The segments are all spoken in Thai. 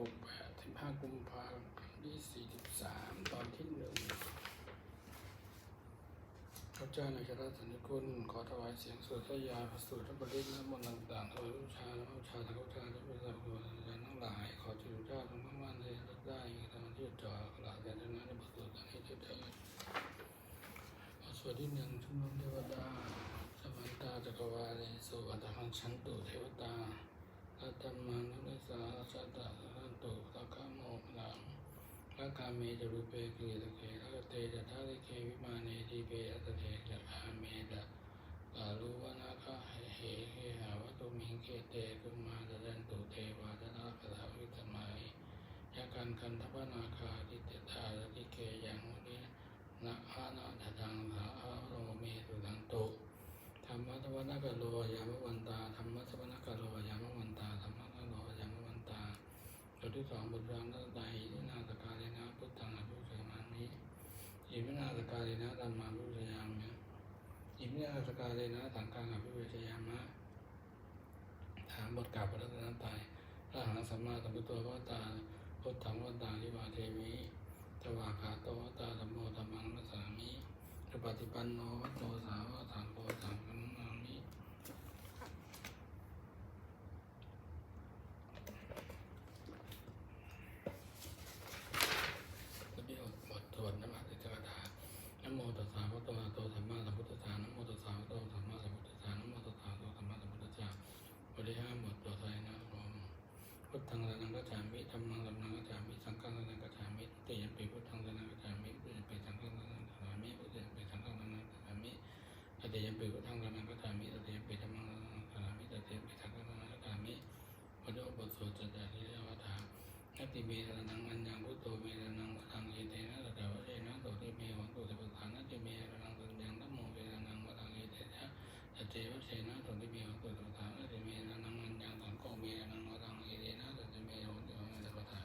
หกแปดสิบห้ากุมภาพันธ์ที่สี่สิบสามตอนที่หนึ่งพระเจ้าในชาติสันติคุณขอถวายเสียงสวดพระยาพระสูตรพระบริตและมนต์ต่างๆถวายบูกชาและบูกชาทั้งพระเจ้าและพระเจ้าคุณอาจารย์ทั้งหลาย ขอจุลเจ้าทั้งพระมั่นได้รับได้ทางที่จ่อหลาแต่นั้นในประตูต่างให้เถิดสวดที่หนึ่งชุมนุมเทวดาสมันตาจักรวาเลสุอัตถังชันตุเทวตา ตัตมังนุสสาสัตตะสันตุสักขโมลังละกาเมจรูเปกิตเกละเตจะทาริเควิมาเนทีเปอัตเทจะอาเมตะกาลุวนาคาเหเหเฮหาวตุมิงเกเตกุมาตะดันตุเทวาตนาคาวิตมัยยากันคันทปนาคาทิเตตาลิเกยังมุนีนะอานาทังสาอาโรเมตุตังตุ ธรรมะทวนกะโลยามวันตาธรรมะทวนกะโลยามวันตาธรรมะกะโลยามวันตาบ ที่สองบทรามนัตตาหิทินาสการินะพุทธังอภิเสมามิอิมินาสการินะธรรมาภิเสยามิอิมินาสการินะสังฆังอภิเสยามะถามบทกล่าวพระรัตนตรัยพระหังสัมมาสัมพุทโธพระตาพุทธังวัตาลิวาเทมิตวาคาโตวตาธรรมโมธรรมังนัสสามิสุปฏิปันโนวัตโตสาวกสังโฆสังฆนามิ ก็เดียวบทสวดนมัสการถานะโมตัสสะพระโตอะระหะโตสัมมาสัมพุทธัสสะนะโมตัสสะพระโตสัมมาสัมพุทธัสสะนะโมตัสสะพระโตสัมมาสัมพุทธัสสะบริหารบทตัวไทยนะโมพุทธังสรนัง กัจฉามิธัมมังสนังกัจฉามิสังฆังสนังกัจฉามิติยัมปิพุทธังสรนังกัจฉามิติยัมปิสังฆังสรนังกัจฉามิติยัมปิสังฆังสรนังกัจฉามิเตยัมปิพุทธังสรนังกัจฉามิเตยัมปิธรรมังสรนังกัจฉามิเตยัมปิสังฆังสรนังกัจฉามิพระโดบทสวดจตจาริยวัฏานัตติเมรนังอัญญังพุทโธเมรนังวทังเยเตนะตถาวะเรนะโตติเมวังตุสัพพะนัตติเมรนังสัญญังธัมโมเมรนังวทังเอเตนะตัจเจวะเชนะโตติเมวังตุสัพพะนัตติเมรนังอัญญังสังโฆเมรนังวทังเอเตนะตัจเจเมวังตุสัพพะ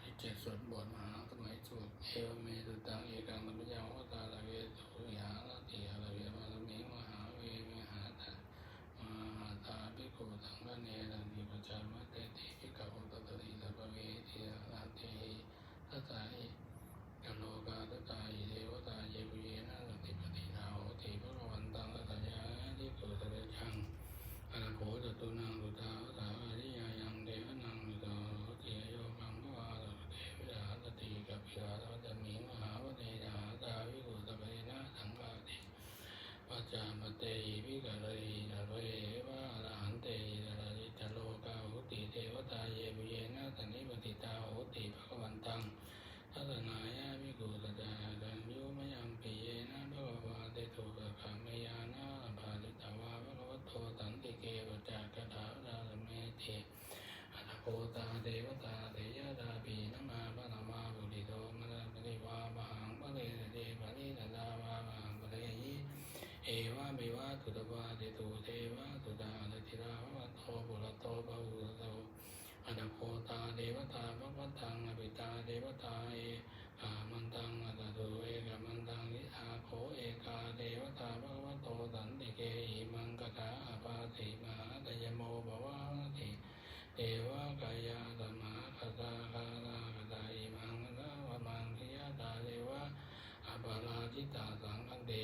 ที่เจ็ดสวดบทมหาสมัยสวดเอวเมตุตังเอกังตัมปะยังวตาลาเวตุยาลาติอาลาเวมาลเมมหาเวมหาตา มหาตาภิกขุสังฆเนรังติปจามะเตติภิกขุตตติสัพพเวทิอาเตหิทัตตาหิกโลกาทัตตาหิเทวตาเยปุเยนะสันติปฏิทาโหติพระวันตังสัตยาทิโกสัตจังอรโขจตุนังสุตาวสาอริยายังเดวนังสุตาโหติโยกังภวาสเทวิราสติกัปปิราสตมิมหาวเนยาตาวิกุตเปนะสังฆาติ ปัจจามเตหิวิกรหินรเอวะอรหันเตหินรหิจโลกาหุติเทวตาเยบุเยนะสันนิปติตาหุติภะวันตังทัศนายาวิกุตจาดังยุมยังปิเยนะภะวะเตตุกะขะเมยานะภาลิตาวาภะคะวะโตสันติเกวจากะถาดาลเมติอัตโพตาเทวตาเทยดาปีนมาปะนามาบุริโตมะนะปริวาบหังปะเลเตปะลิตาดาวาบหังปะเลยิ เอวะเมวะ ตุตวะเตตุเทวะตุตาลติราวะโตปุระโตปะหุระโตอนาโคตาเดวตาภวตังอภิตาเดวตาเออามันตังอัตตุเอกมันตังนิอาโคเอกาเดวตาภวโตสันติเกหิมังกะถาอาปาติมาตยโมภวะติเทวะกายาตมหาคตาคาลากตาอิมังนะวะมังทิยตาเทวะอาปาราจิตาสังคันเต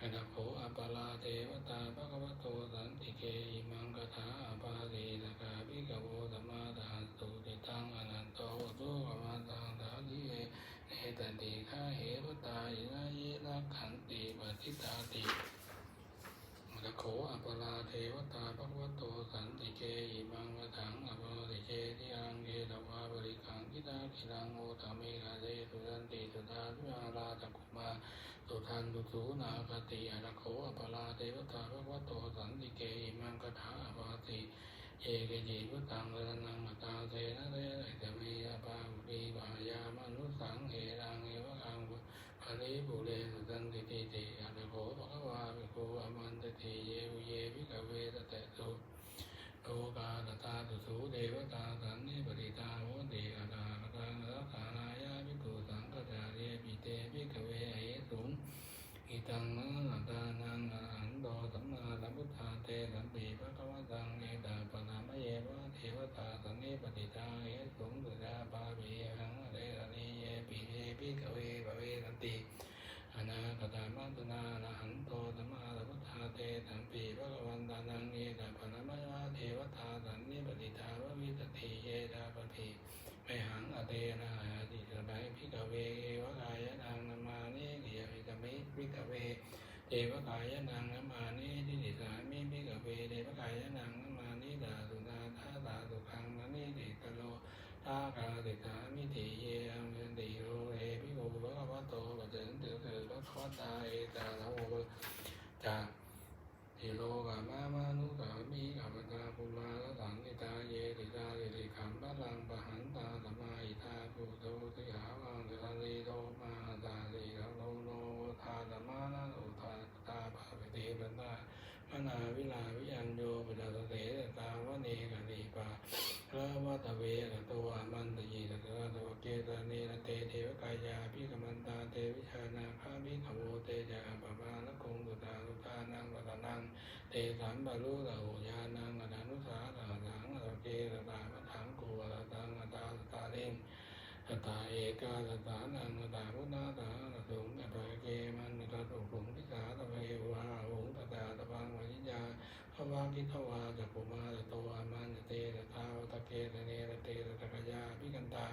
อะระโขอัปปลาเทวตาภะคะวะโตสันติเกอิมังกถาอาปาติสกาภิกขโวธรรมาทาตุติตังอนันโตตุกมาตังทาลิเอเนตติฆาเหวตาอินาเยนะขันติปฏิตาติอะรโขอัปปลาเทวตาภะคะวโตสันติเกอิมังกถังอปาติเจติอังเกตวาบริขังกิตาคิรังโอตเมกาเตสุสันติสุตาวิมาราตกุมา สุทันตุสูนาคติอรโคอปลาเทวตาภะวะโตสันติเกอิมังกถาวาติเยเกจิพุตังสรนังมตาเทนะเรตเมยปาบุรีบายามนุสังเฮรังเอวะอังภริบุเรสุตันติติติอรโคภคะวาภิกขุอมันตติเยวุเยภิกขเวตเตตุโลกาตตาตุสูเทวตาสันนิปติตาโหติอาตาคตังรักขานายาภิกขุสังฆจาเรปิเตภิกขเวอเหตุง อิตังนะอัตตานังอะหันโตสัมมาสัมพุทธาเตสัมปีพระกวตังเอตาปนามะเยวะเทวตาส กตามาตุนาละหันโตสัมมาสัมพุทธาเตสัมปีพระวั นตานังเนตาปรมยาเทวตาสันนิปติตาววิตติเยตาปภิไมหังอเตนะอาติสบายพิกเวเอวกายนางนมานิเกียวิกเมพิกเวเทวกายนางนมานิทิติสามิพิกเวเทวกายนางนมานิดาสุนาทาตาสุขังมณิติตโลทากาติสามิติเยอังเวติโรเอภิโกภะคะวะโตปัจจันติเถอภะคะวะตาเอตาโลจาทิโล กามามานุกามิกาปตาภูมาละสังนิตาเยติตาเยติขัมพลังปะหันตาสมาอิทาภูโตติหาวังเทสันติโตมาตาติโลโลทาตมานะโอทาตาภาเวติปันตามนาวิลาวิยัญโยปจัสเสตาวเนกะนิปา พระวัตเวรตัวมันตยีตะตัวเกตเนรเตเทวกายาพิกมันตาเตวิชานาคามิขโวเตจาปปาละคงตุตาลุตานังวัตนังเตสัมบารุตโหยานังอนานุสาตาสังอเกตตาปทังกูตตังตาตาเรมตตาเอกาตตานังตาพุนาตาตุงตตาเกมันตาตุขุงพิสาตะเววาหุงตตาตะพังวิญญา ทิทวาจักขุมาตโตอามันเตตตาวตะเกตเนรเตตะกยาพิกันตา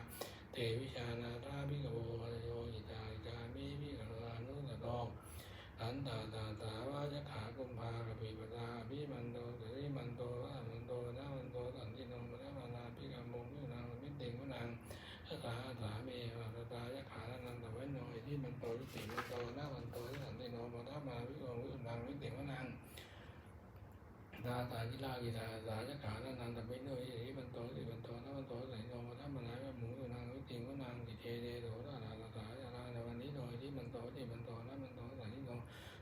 เตวิชานาตาพิกโวโยอิตาอิกามิพิกลานุตะตองอันตาตาตาวาจะขากุมภากปิปตาพิมันโตสริมันโตอะมันโตนะมันโตสันติโนมะมานาพิกามงยุนังมิติงวนังสถาสาเมวะตายะขานันตะเวนโนอิทิมันโตยุติมันโตนะมันโตสันติโนมะมาพิกามงยุนังมิติงวนังตาตาจิลากิตาสายขานันตะเปโนยิริบันโตสิบันโตนะบันโตสัยโนมะทัมมนายะหมูสุนังวิติงวนัง กิเทเดโสตาลาตาจาราในวันนี้โดยที่บันโตที่บันโตนะบันโตสัยโน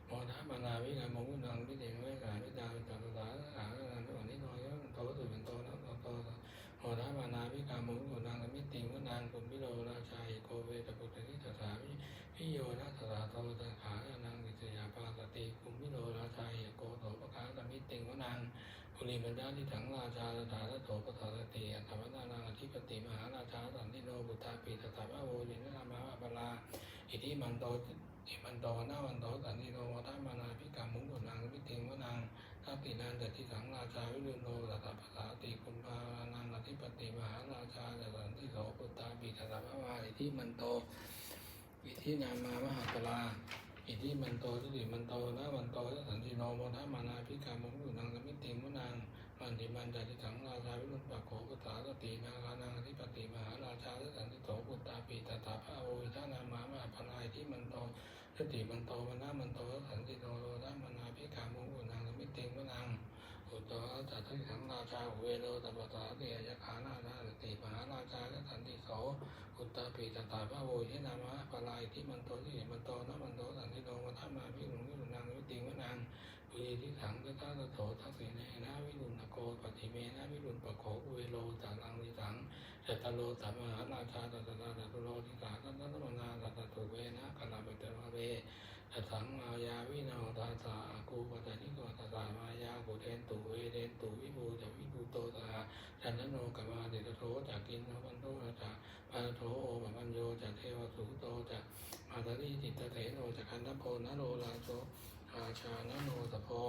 โมทัมมนาวิกามงุนังวิติงเวสาวิตาวิตาตาขานันตวันนี้โดยบันโตสิบันโตนะบันโตโมทัมมนาวิกามงุนังมิติงวนังกุมพิโรราชายโกเวตปุตติตถาวิพิโยนะตถาโตตขานังกิจยาปาสติกุมพิโรราชายโกโตปะคาตมิติงวนัง ปุริมันดาที่ถังราชาสถาโถปทารติอัตถวนานังอธิปติมหาราชาสันติโนบุตตาปีตถาพระโวยินนามาปลาอิทิมันโตอิมันโตนาวันโตสันติโนวัฏมานาพิกามุงกุนังวิติงวนังทัตตินันตที่ถังราชาวิรุณโนตถาภาษาติคุมภานังอธิปติมหาราชาสันติโสปุตตาปีตถาพระวาอิทิมันโตอิทินามามหาปลา อิทิมันโตทุติมันโตนะมันโตสันติโนโมทัมานาพิกามุขุนังสมิติมุนังมันติมันจติสังราชาวิรุณปะโขปตาสตินาคานังอธิปติมหาราชาสันติโสปุตตาปีตถาภาโวิชานามามาพลายที่มันโตสติมันโตมันนามันโตสันติโนโลทัมานาพิกามุขุนังสมิติมุนัง อุตตะจัตติสังราชาเวโรตปตาเตียยขานานาติมหาราชาสันติโสอุตตาปีตถาพระโวชินามะปลายที่มันโตที่มันโตนะมันโตสันติโนมัทมาพิรุณวิรุณังวิติงวนังปุริทิสังตถาตโถทักษิเนนะวิรุณโกปฏิเมนะวิรุณปะโขอุเวโลจารังนิสังจัตตโลสัมมหาราชาตัตตาตัตโลทิสาตัตตมนาตัตตุเวนะกลาเปตระเว ตัสังมายาวินาตาสากูปตนิโกตัสามายากุเทนตุเวเดนตุวิบูจะวิบูโตตาจันทโนกมาเดตโทจากกินโนวันโตจากปาโทโอปปัญโยจากเทวสุโตจากมาตริจิตเถโนจะคันทโพนโรลาโชอาชานโนตโพอ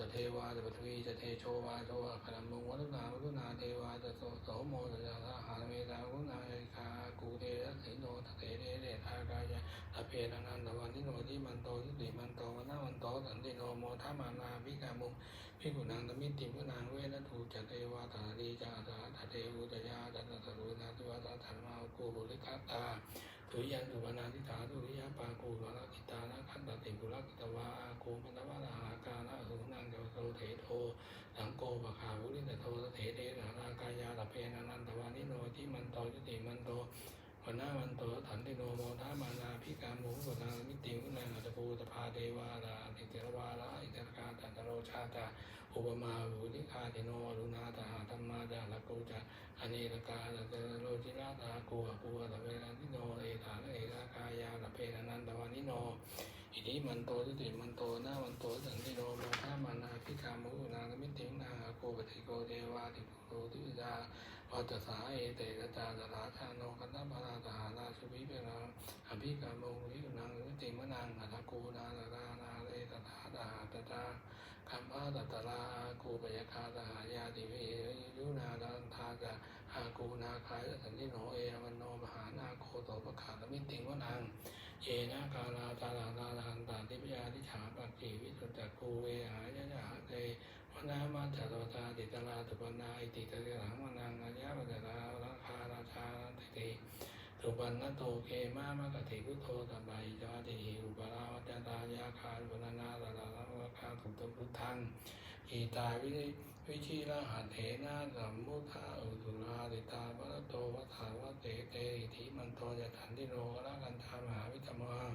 จะเทวาจะปทวีจะเทโชวาโชอาคนัมมงวัตุนาวัตุนาเทวาจะโสโสโมจะจาทหารเมตาวุนาคากูเทระสิโนทเทเรเดทากายะทะเพนันันตวันนิโนที่มันโตทิติมันโตวันนาวันโตสันติโนโมทัมานาพิกามุพิกุนังตมิติมุนังเวนะทูจะเทวาตาดีจาตาตาเทวุตยาจันตสรุนาทิวาตาธรรมากูบุริคัตตาถุยันตุวนาทิฐาตุริยาปากูวนากิตานะขันตติกุลกิตวาอากูมันตวาลาหา นะสุนังเกวโตเถโทสังโกปะขาวุริตโตเถเทระนากายาตเพนันันตวานิโนที่มันโตยุติมันโตวันหน้าวันโตสันติโนโมทามานาพิการมุขนามิติมุนังอัตภูตภาเทวาราติเตรวาราอิตรกาตันตโรชาตาอุปมาบุริคาติโนอรุณาตาธรรมาจาลกูจาอเนรกาตเตโรจิราตากูอกูตะเวรันติโนเอธาเอกากายาตเพนันตวานิโน อิทิมันโตทิติมันโตนามันโตสันติโนโมทามานาพิกามุนามิติมุนังอโกปฏิโกเทวาติโกติวิดาววัจสาเอเตกจาจาราชาโนกันตปาราตาราชุวิเปนังอภิกรรมงวินังวิติมนังอัตกูนาตานาเลตถาตาตตาคัมภาตตรากูปยคาตายาติเวยุนาดันทาจาอากูนาคายสันติโนเอวันโนมหานาโคโตปะขาตมิติมนัง เยนะกาลาตาลาตาลันตาทิพยาทิฉาปักขีวิสุจักคูเวหายะยะเตวนามาจโรตาติตลาตุปนาอิติตะหังวนังอายะปัจจาราคาราชาติติตุปันนโตเกมามะกติพุทโธตัมบายจาติอุปราวัจตายาคารุณนาตาลาลาคาตุตพุทธังอีตาวิ วิชิระหันเถนะสัมมุทาอุตุลาติตาวัตโตวัฏฐาวะเตเตทิมันโตยะถันติโนกะกันธามหาวิธรรมัง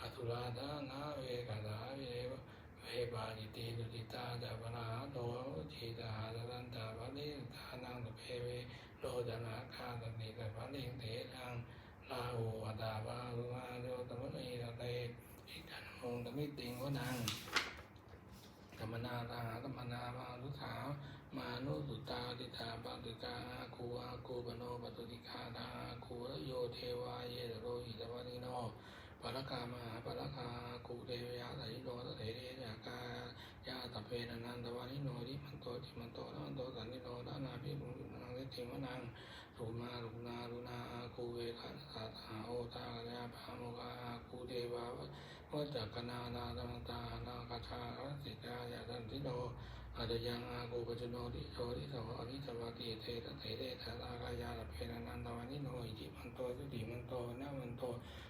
อตุลาดานาเวกาลาเวเวบาลิติดุติตาจาปนาโตจิตาดันตาภลิทานังตเพเวโลจนาคาตนิตภลิงเถทังลาโอวตาบาลุมาโยตมณีตเตอิกันหงตมิติงวนังธรรมนาตาธรรมนามาลุสามานุสุ ตาติตาปติกาคูอาคูปโนปตุติกาตาคูระโยเทวาเยโรหิตวานิโนปรกามหาปรกากุเทวยาสัยโนตเถเรยากายาตเพนันันตวานิโนทิมันโตทิมันโตนันโตสันนิโนดานาภิมุนังเติมนังสุมาลุนาลุนาคูเวคัสสะหาโอตากยาภาโมกาคูเทวาววัจกนานาตังตานาคาชาสิกายาสันติโน อาจยังอากูปัจจโนติโชติสวะอนิจวาติเตตเถเรตะลากายาตเพนันันตวานิโนอิจิมันโตสุติมันโตนามันโต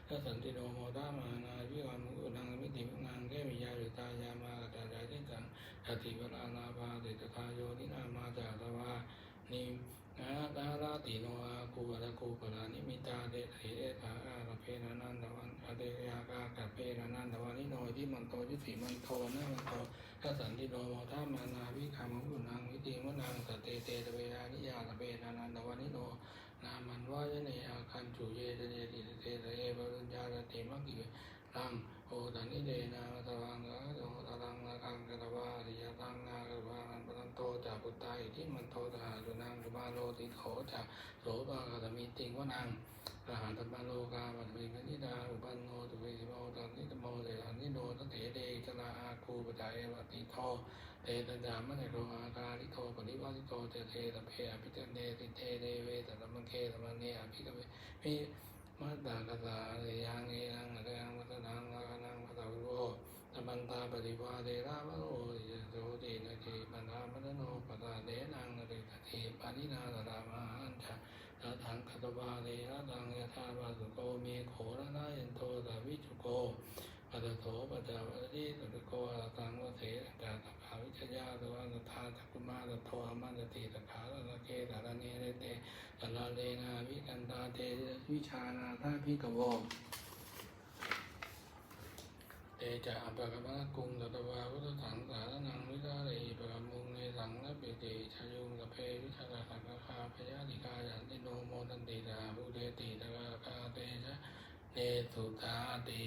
ถ้าสันติโนโมตามานาวิวามุนังมิติมุนังเทมิยาริตายามากตาจายติจังอติวรานาภาติตถาโยนินามาจาตวานินาตาลาติโนอาคูวะคูปรานิมิตาเดเถเอตาอาลเพนันันตวันอเดยากากะเพนันันตวานิโนทิมันโตยุติมันโตนะมันโต ถ้าสันติโดโมทามานาวิคามุนังวิติมุนังสเตเตตเวรานิยาตเปนานันตวานิโนนามันว่ายเนอาคันจุเยเตเนติเตเตเอปรุญญาเตมักกิรังโอตันิเดนา ปุตตาอิทิมันโตตหาจุนังกุมาโลติโขจาโสปากะตมิติงวนังรหัตมาโลกาปัตมิกนิดาอุปันโนตุเวสิโมตันนิตโมเตหันนิโนตเถเดจนาอาคูปจายเอวติโทเตตัญญามะเนโรอาการิโทปริวาสิโตเตเทตเพอภิเตเนติเทเดเวตตมังเคตมังเนอภิกเวมิมัตตากตาเรยังเอนังอะระยังวัตนังวะนังวัตวิโว ตมันตาปริวาเดรามะโอโสตินะเกปันธามะโนปตาเดนังเรตเทปานินาตรามาหันจาตถังคตวาเดระตังยะธาบาสุโกเมโขระนายันโตตาวิจุโกปัตโถปัจาวะติตุโกอะตังวะเถตาตถาวิชยาตวะนทาตกุมาตโทอมันตติตถาตะเกตระเนเรเตตละเลนาวิกันตาเตวิชานาทาภิกขโวเต จะอัปปะกะมะกุงตตวาวุตถังสารนังวิกาเรปะกะมุงเนสังนะปิติชายุงกะเพวิชาสังคาพยาติกายันติโนโมตันติตาภูเดติตะกะคาเตชะเนสุตาติ